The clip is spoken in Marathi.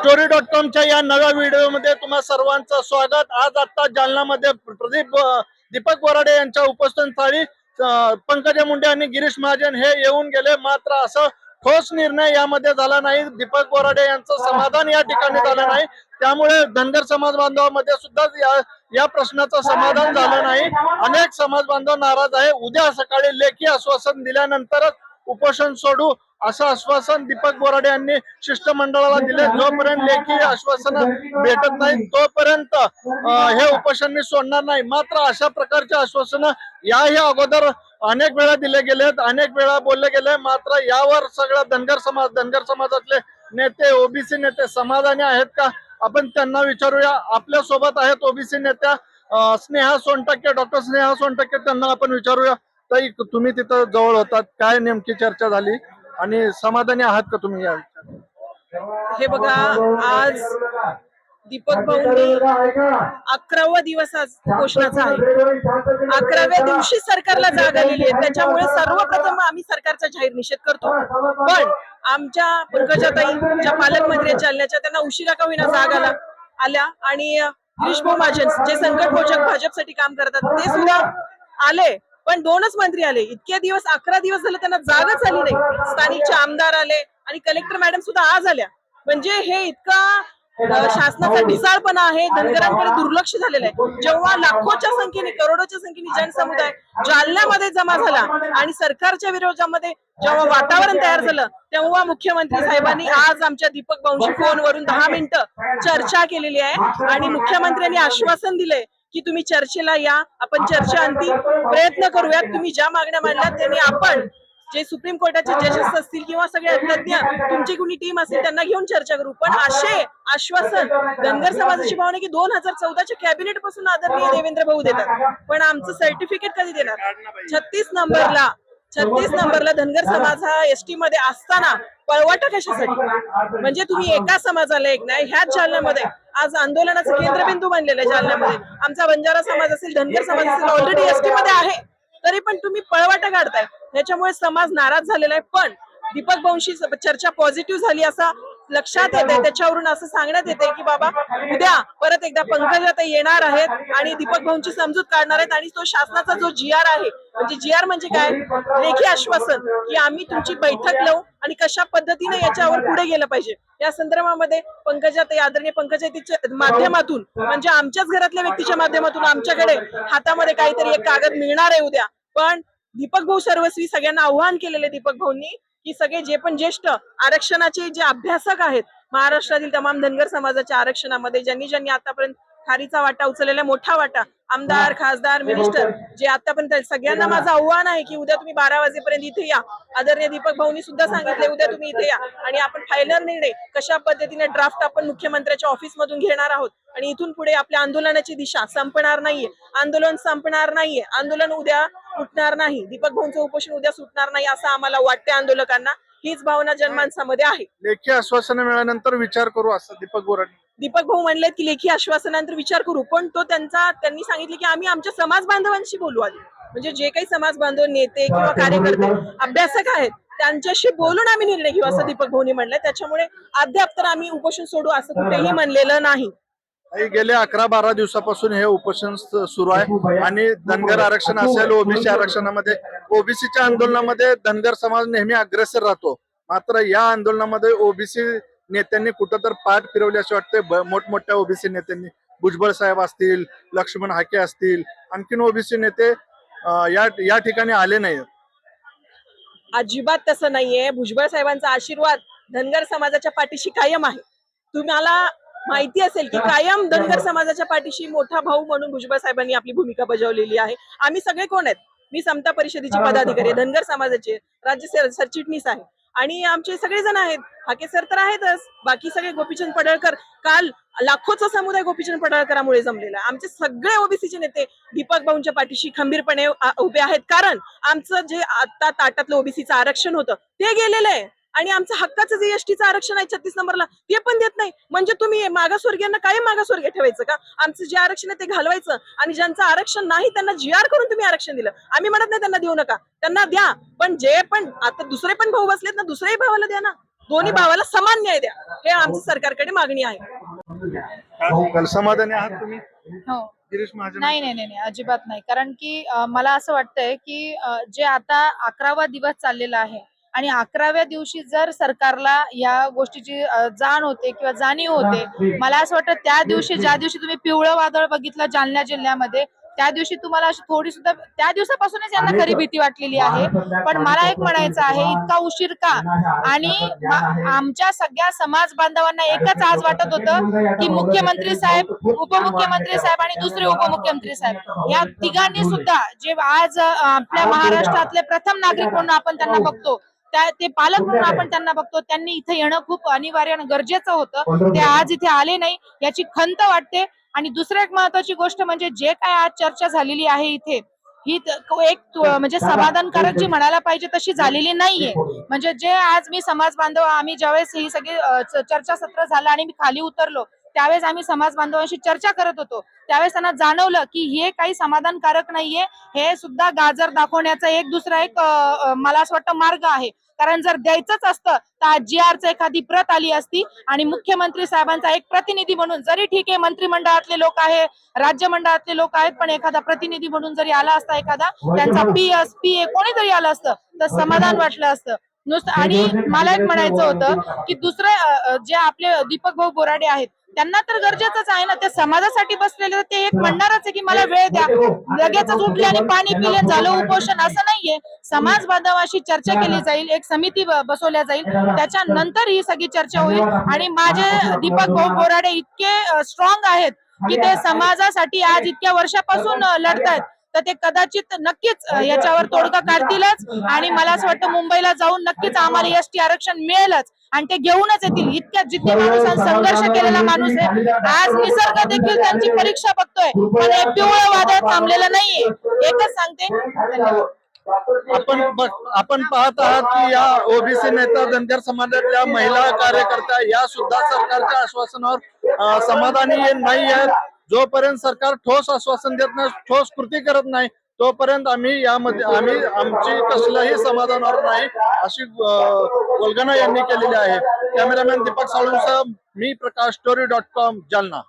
स्टोरी डॉट कॉमच्या या नव्या व्हिडिओमध्ये तुम्हा सर्वांचं स्वागत. आज आता जालनामध्ये प्रदीप दीपक वराडे यांच्या उपस्थितीस्थळी पंकजा मुंडे आणि गिरीश महाजन हे येऊन गेले. मात्र असं ठोस निर्णय यामध्ये झाला नाही. दीपक वराडे यांचं समाधान या ठिकाणी झालं नाही. त्यामुळे धनगर समाज बांधवामध्ये सुद्धा या या प्रश्नाचं समाधान झालं नाही. अनेक समाज बांधव नाराज आहे. उद्या सकाळी लेखी आश्वासन दिल्यानंतरच उपोषण सोडू असं आश्वासन दीपक बोराडे यांनी शिष्टमंडळाला दिले. जोपर्यंत लेखी आश्वासन भेटत नाही तोपर्यंत हे उपोषण मी सोडणार नाही. मात्र अशा प्रकारचे आश्वासन याही अगोदर अनेक वेळा दिले गेलेत अनेक वेळा बोलले गेले. मात्र यावर सगळा धनगर समाज धनगर समाजातले नेते ओबीसी नेते समाधानी आहेत का? आपण त्यांना विचारूया. आपल्यासोबत आहेत ओबीसी नेत्या स्नेहा सोनटक्के डॉक्टर स्नेहा सोनटक्के त्यांना आपण विचारूया. ताई तुम्ही तिथं जवळ होतात. काय नेमकी चर्चा झाली? आणि समाधानी आहात का तुम्ही या हे बघा आज दीपक भाऊंनी अकरावा दिवस आज घोषणाचा आहे. अकराव्या दिवशी सरकारला जाग आलेली आहे. त्याच्यामुळे सर्वप्रथम आम्ही सरकारचा जाहीर निषेध करतो. पण आमच्या पंकजाताई ज्या पालकमंत्री चालण्याच्या त्यांना उशिरा का होईना जाग आला आल्या. आणि गिरीश भाऊ महाजन जे संकट मोचक भाजपसाठी काम करतात ते सुद्धा आले. पण दोनच मंत्री आले. इतके दिवस अकरा दिवस झाले त्यांना जागच आली नाही. स्थानिकचे आमदार आले आणि कलेक्टर मॅडम सुद्धा आज आल्या. म्हणजे हे इतका शासनाचा ढिसाळपणा आहे धनगरांकडे दुर्लक्ष झालेलं आहे. जेव्हा लाखोच्या संख्येने करोडोच्या संख्येने जनसमुदाय जालन्यामध्ये जमा झाला आणि सरकारच्या विरोधामध्ये जेव्हा वातावरण तयार झालं तेव्हा मुख्यमंत्री साहेबांनी आज आमच्या दीपक भाऊंशी फोनवरून दहा मिनिटं चर्चा केलेली आहे आणि मुख्यमंत्र्यांनी आश्वासन दिलंय की तुम्ही चर्चेला या. आपण चर्चा अंती प्रयत्न करूयात. तुम्ही ज्या मागण्या मांडल्यात त्यांनी आपण जे सुप्रीम कोर्टाचे जजेस असतील किंवा सगळे तज्ञ तुमची कुणी टीम असेल त्यांना घेऊन चर्चा करू. पण असे आश्वासन धनगर समाजाची भावना की दोन हजार चौदाच्या कॅबिनेटपासून आदरणीय देवेंद्र भाऊ देतात. पण आमचं सर्टिफिकेट कधी देणार? छत्तीस नंबरला. छत्तीस नंबरला धनगर समाज हा एसटी मध्ये असताना पळवाटा कशासाठी? म्हणजे तुम्ही एका समाजाला एक नाही ह्याच जालन्यामध्ये. आज आंदोलनाचं केंद्रबिंदू बनलेलं आहे जालन्यामध्ये. आमचा बंजारा समाज असेल धनगर समाज असेल ऑलरेडी एसटी मध्ये आहे. तरी पण तुम्ही पळवाटा काढताय. त्याच्यामुळे समाज नाराज झालेला आहे. पण दीपक स- चर्चा पॉझिटिव्ह झाली असा लक्षात येते त्याच्यावरून असं सांगण्यात येते की बाबा उद्या परत एकदा पंकजात येणार आहेत आणि दीपक भाऊंची समजूत काढणार आहेत आणि तो शासनाचा जो जी आर आहे म्हणजे जी आर म्हणजे काय? लेखी आश्वासन की आम्ही तुमची बैठक लावू आणि कशा पद्धतीने याच्यावर पुढे गेलं पाहिजे. या संदर्भामध्ये पंकजात आदरणीय पंकजातीच्या माध्यमातून म्हणजे आमच्याच घरातल्या व्यक्तीच्या माध्यमातून आमच्याकडे हातामध्ये काहीतरी एक कागद मिळणार आहे उद्या. पण दीपक भाऊ सर्वस्वी सगळ्यांना आव्हान केलेले दीपक भाऊंनी की सगळे जे पण ज्येष्ठ आरक्षणाचे जे अभ्यासक आहेत महाराष्ट्रातील तमाम धनगर समाजाच्या आरक्षणामध्ये ज्यांनी ज्यांनी आतापर्यंत खारीचा वाटा उचललेला मोठा वाटा आमदार खासदार मिनिस्टर जे आतापर्यंत सगळ्यांना माझं आव्हान आहे की उद्या तुम्ही बारा वाजेपर्यंत इथे या. आदरणीय दीपक भाऊनी सुद्धा सांगितले उद्या तुम्ही इथे या. आणि आपण फायनल निर्णय कशा पद्धतीने ड्राफ्ट आपण मुख्यमंत्र्याच्या ऑफिस मधून घेणार आहोत? आणि इथून पुढे आपल्या आंदोलनाची दिशा संपणार नाहीये. आंदोलन संपणार नाहीये. आंदोलन उद्या उठणार नाही. दीपक भाऊंचं उपोषण उद्या सुटणार नाही असं आम्हाला वाटते आंदोलकांना. हीच भावना जनमानसामध्ये आहे. लेखी आश्वासन मिळाल्यानंतर विचार करू असं दीपक बोराडे दीपक भाऊ म्हणले की लेखी आश्वासनानंतर विचार करू पण तो त्यांचा त्यांनी सांगितले की आम्ही आमच्या समाज बांधवांशी बोलू आधी. म्हणजे जे काही समाज बांधव नेते किंवा कार्यकर्ते अभ्यासक आहेत त्यांच्याशी बोलून आम्ही निर्णय घेऊ असं दीपक भाऊनी म्हणलंय त्याच्यामुळे अद्याप तर आम्ही उपोषण सोडू असं कुठेही म्हणलेलं नाही. गेल्या गेले अकरा बारा दिवसापासून हे उपोषण सुरू आहे आणि धनगर आरक्षण असेल ओबीसी आरक्षणामध्ये ओबीसीच्या आंदोलनामध्ये धनगर समाज नेहमी अग्रेसर राहतो. मात्र या आंदोलनामध्ये ओबीसी नेत्यांनी कुठं तर पाठ फिरवली असे वाटते. मोठमोठ्या ओबीसी नेत्यांनी भुजबळ साहेब असतील लक्ष्मण हाके असतील आणखीन ओबीसी नेते या या ठिकाणी आले नाहीत. अजिबात तसं नाहीये. भुजबळ साहेबांचा आशीर्वाद धनगर समाजाच्या पाठीशी कायम आहे. तुम्हाला माहिती असेल की कायम धनगर समाजाच्या पाठीशी मोठा भाऊ म्हणून भुजबळ साहेबांनी आपली भूमिका बजावलेली आहे. आम्ही सगळे कोण आहेत? मी समता परिषदेची पदाधिकारी धनगर समाजाचे राज्य सर- सरचिटणीस आहे. आणि आमचे सगळेजण आहेत. हाके सर तर आहेतच. बाकी सगळे गोपीचंद पडळकर. काल लाखोचा समुदाय गोपीचंद पडळकरांमुळे जमलेला आमचे सगळे ओबीसीचे नेते दीपक भाऊंच्या पाठीशी खंबीरपणे उभे आहेत. कारण आमचं जे आता ताटातलं ओबीसीचं आरक्षण होतं ते गेलेलं आहे. आणि आमचं हक्काचं जे एसटीचं आरक्षण आहे छत्तीस नंबरला ते पण देत नाही. म्हणजे तुम्ही मागासवर्गीयांना काय मागासवर्गीय ठेवायचं का? आमचं जे आरक्षण आहे ते घालवायचं आणि ज्यांचं आरक्षण नाही त्यांना जी आर करून तुम्ही आरक्षण दिलं. आम्ही म्हणत नाही त्यांना देऊ नका. त्यांना द्या. पण जे पण आता दुसरे पण भाऊ बसलेत ना दुसऱ्याही भावाला द्या ना. दोन्ही भावाला समान न्याय द्या. हे आमची सरकारकडे मागणी आहे. काल समाधानी आहात तुम्ही? हो. गिरीश महाजन. नाही नाही नाही नाही, अजिबात नाही. कारण की मला असं वाटतंय की जे आता अकरावा दिवस चाललेला आहे आणि अकराव्या दिवशी जर सरकारला या गोष्टीची जाण होते किंवा जाणीव होते मला असं वाटतं त्या दिवशी ज्या दिवशी तुम्ही पिवळं वादळ बघितलं जालना जिल्ह्यामध्ये त्या दिवशी तुम्हाला अशी थोडी सुद्धा त्या दिवसापासूनच यांना खरी भीती वाटलेली आहे. पण मला एक म्हणायचं आहे इतका उशीर का? आणि आमच्या सगळ्या समाज बांधवांना एकच आज वाटत होतं की मुख्यमंत्री साहेब उपमुख्यमंत्री साहेब आणि दुसरे उपमुख्यमंत्री साहेब या तिघांनी सुद्धा जे आज आपल्या महाराष्ट्रातले प्रथम नागरिक म्हणून आपण त्यांना बघतो त्या ते पालक म्हणून आपण त्यांना बघतो त्यांनी इथे येणं खूप अनिवार्य आणि गरजेचं होतं. ते आज इथे आले नाही याची खंत वाटते. आणि दुसरं एक महत्वाची गोष्ट म्हणजे जे काय आज चर्चा झालेली आहे इथे ही एक म्हणजे समाधानकारक जी म्हणायला पाहिजे तशी झालेली नाहीये. म्हणजे जे आज मी समाज बांधव आम्ही ज्यावेळेस ही सगळी चर्चासत्र झालं आणि मी खाली उतरलो त्यावेळेस आम्ही समाज बांधवांशी चर्चा करत होतो. त्यावेळेस त्यांना जाणवलं की हे काही समाधानकारक नाहीये. हे सुद्धा गाजर दाखवण्याचा एक दुसरा एक मला असं वाटतं मार्ग आहे. कारण जर द्यायचंच असतं तर आज जी आरचं एखादी प्रत आली असती आणि मुख्यमंत्री साहेबांचा एक प्रतिनिधी म्हणून जरी ठीक आहे मंत्रिमंडळातले लोक आहे राज्य मंडळातले लोक आहेत पण एखादा प्रतिनिधी म्हणून जरी आला असता एखादा त्यांचा पी एस पी ए कोणीतरी आलं असतं तर समाधान वाटलं असतं. नुसतं आणि मला एक म्हणायचं होतं की दुसरं जे आपले दीपक भाऊ बोराडे आहेत त्यांना तर गरजेचंच आहे ना ते समाजासाठी बसलेले ते एक म्हणणारच आहे की मला वेळ द्या. लगेचच उठले आणि पाणी पिले झालं उपोषण असं नाहीये. समाज बांधवाशी चर्चा केली जाईल एक समिती बसवल्या जाईल. त्याच्यानंतर ही सगळी चर्चा होईल. आणि माझे दीपक भाऊ बोराडे इतके स्ट्रॉंग आहेत की ते समाजासाठी आज इतक्या वर्षापासून लढतायत. तर ते कदाचित नक्कीच याच्यावर तोडगा काढतीलच. आणि मला असं वाटतं मुंबईला जाऊन नक्कीच आम्हाला एस टी आरक्षण मिळेलच. आणि ते घेऊनच येतील. इतक्या जिद्दी माणूस आणि संघर्ष केलेला माणूस आहे आज निसर्ग देखील त्यांची परीक्षा बघतोय. पण हे पिवळं वादळ थांबलेलं नाहीये. एकच सांगते. आपण आपण पाहत आहात की या ओबीसी नेता धनगर समाजातल्या महिला कार्यकर्त्या या सुद्धा सरकारच्या आश्वासनावर समाधानी नाही आहेत. जोपर्यंत सरकार ठोस आश्वासन देत नाही ठोस कृती करत नाही तोपर्यंत आम्ही यामध्ये आम्ही आमची कसलंही समाधानावर नाही अशी अं, वल्गना यांनी केलेली आहे. कॅमेरामॅन दीपक साळुंसह मी Prakash story dot com Jalna.